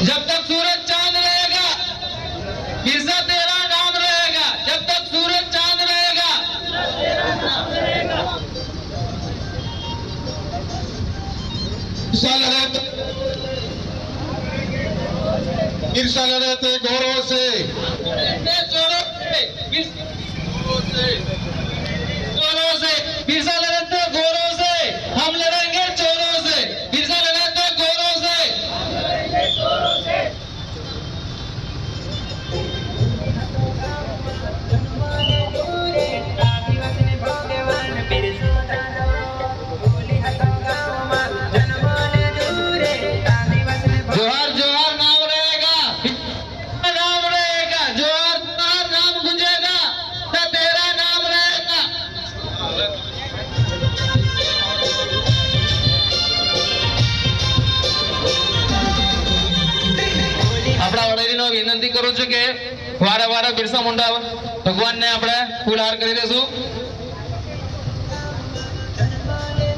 जब तक सूरज चाँद रहेगा बिरसा तेरा नाम रहेगा। जब तक सूरज चाँद रहेगा ईर्षा ईर्षा लड़ाते गौरव से। लड़ेंगे जोरों से। આપણા વિનંતી કરું છું કે વારે વારે બિરસા મુંડા ભગવાનને આપણે ફૂલહાર કરી દેશું.